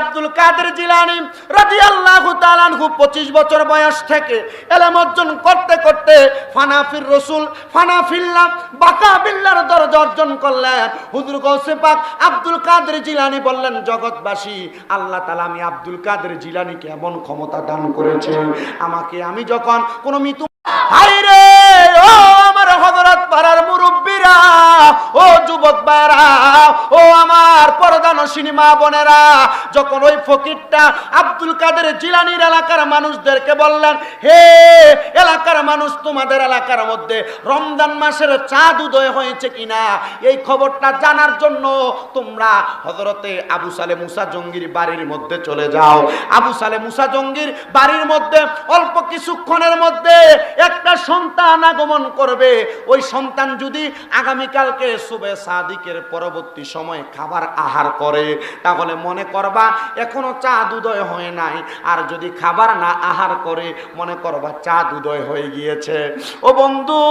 আব্দুল কাদের জিলানি রাদিয়াল্লাহু তাআলা আনহু 25 বছর বয়স থেকে অর্জন করতে করতে ফানাফির রসুল ফানাফিল্লাহ বাকা দরজা অর্জন করলেন। হুজুর পাক আব্দুল কাদের জিলানি বললেন, জগৎবাসী, আল্লাহ তাআলা আমি আব্দুল কাদের জিলানিকে এমন ক্ষমতা দান করেছে। আমাকে আমি যখন কোনো মৃত্যু ও আমার হযরত পাড়ার মুরব্বীরা, ও যুবক ভাইরা, ও আমার পরদানসিনী মা বোনেরা। যখন ওই ফকিরটা আব্দুল কাদের জিলানির এলাকার মানুষদেরকে বললেন, হে এলাকার মানুষ, তোমাদের এলাকার মধ্যে রমজান মাসের চাঁদ উদয় হয়েছে কিনা? এই খবরটা জানার জন্য তোমরা হজরতে আবু সালে মুসা জঙ্গির বাড়ির মধ্যে চলে যাও। আবু সালে মুসা জঙ্গির বাড়ির মধ্যে অল্প কিছুক্ষণের মধ্যে একটা সন্তান আগমন করবে। ওই সন্তান যদি আগামীকালকে সুবে সাদিকের পরবর্তী সময়ে খাবার আহার করে। তাহলে মনে করবা, এখনও চা দুদয় হয় নাই। আর যদি খাবার না আহার করে, মনে করবা চা দুদয় হয়ে গিয়েছে। ও বন্ধু!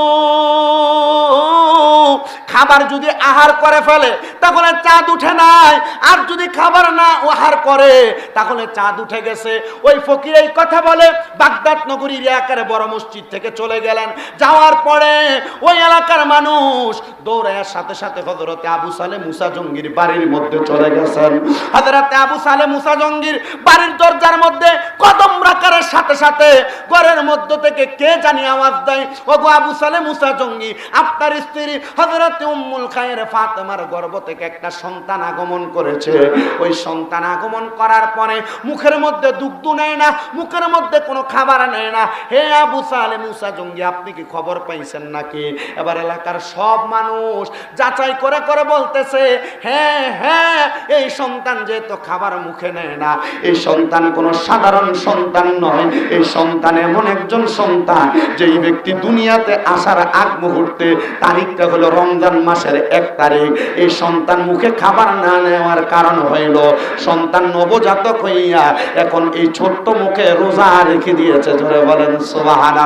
খাবার যদি আহার করে ফেলে, তাহলে চাঁদ উঠে নাই। আর যদি খাবার না আহার করে, তাহলে চাঁদ উঠে গেছে। ওই ফকির এই কথা বলে, বাগদাদ নগরীর এলাকার বড় মসজিদ থেকে চলে গেলেন। যাওয়ার পরে ওই এলাকার মানুষ দৌড়ায় সাথে সাথে হজরতে আবু সালে মুসা জঙ্গির বাড়ির মধ্যে চলে গেছেন। হজরতে আবু সালে মুসা জঙ্গির বাড়ির দরজার মধ্যে সাথে সাথে ঘরের মধ্য থেকে কে জানি আওয়াজ দেয়? ওগো আবু সালে মুসা জঙ্গি। আপনার স্ত্রী হজরতে উম্মুল খায়ের ফাতেমার গর্ভ থেকে একটা সন্তান আগমন করেছে। ওই সন্তান আগমন করার পরে মুখের মধ্যে দুগ্ধ নেয় না, মুখের মধ্যে কোনো খাবার নেয় না। হে আবু সালে মুসা জঙ্গি, আপনি কি খবর পাইছেন নাকি? এবার এলাকার সব মানুষ যাচাই করে করে বলতেছে হ্যাঁ হ্যাঁ এই সন্তান যেহেতু খাবার মুখে নেয় না, এই সন্তান কোনো সাধারণ সন্তান নয়। এই সন্তান এমন একজন সন্তান, যেই ব্যক্তি দুনিয়াতে আসার আগ মুহূর্তে তারিখটা হলো রমজান মাসের এক তারিখ। এই সন্তান মুখে খাবার না নেওয়ার কারণ হইল, সন্তান নবজাতক হইয়া এখন এই ছোট্ট মুখে রোজা রেখে দিয়েছে। ধরে বলেন সোহান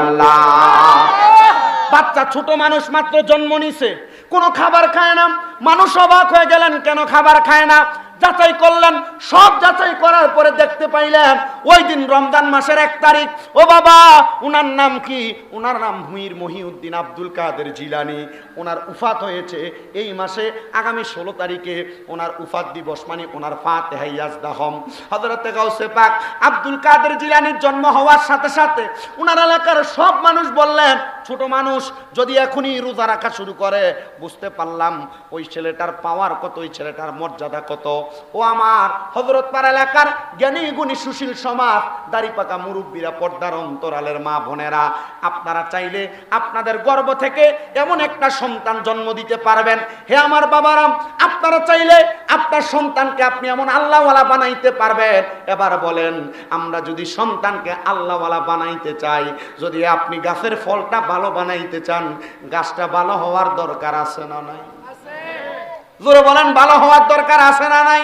বাচ্চা, ছোট মানুষ মাত্র জন্ম নিছে। কোনো খাবার খায় না। মানুষ অবাক হয়ে গেলেন, কেন খাবার খায় না? যাচাই করলেন, সব যাচাই করার পরে দেখতে পাইলেন, ওই দিন রমজান মাসের এক তারিখ। ও বাবা, উনার নাম কি? উনার নাম ভুঁইর মহিউদ্দিন আব্দুল কাদের জিলানি। ওনার উফাত হয়েছে এই মাসে, আগামী ষোলো তারিখে ওনার উফাত দিবস মানে ওনার ফাতে হাইয়াজদাহম হজরতে গাউসে পাক আব্দুল কাদের জিলানির জন্ম হওয়ার সাথে সাথে উনার এলাকার সব মানুষ বললেন ছোট মানুষ যদি এখনই রোজা রাখা শুরু করে, বুঝতে পারলাম ওই ছেলেটার পাওয়ার কত, ওই ছেলেটার মর্যাদা কত। ও আমার হজরত পাড়া এলাকার জ্ঞানী গুণী সুশীল সমাজ দাড়ি পাকা মুরব্বীরা পর্দার অন্তরালের মা বোনেরা, আপনারা চাইলে আপনাদের গর্ব থেকে এমন একটা সন্তান জন্ম দিতে পারবেন। হে আমার বাবারাম আপনারা চাইলে আপনার সন্তানকে আপনি এমন আল্লাহওয়ালা বানাইতে পারবেন। এবার বলেন, আমরা যদি সন্তানকে আল্লাহওয়ালা বানাইতে চাই, যদি আপনি গাছের ফলটা ভালো বানাইতে চান গাছটা ভালো হওয়ার দরকার আছে না নাই? জোরে বলেন ভালো হওয়ার দরকার আছে না নাই?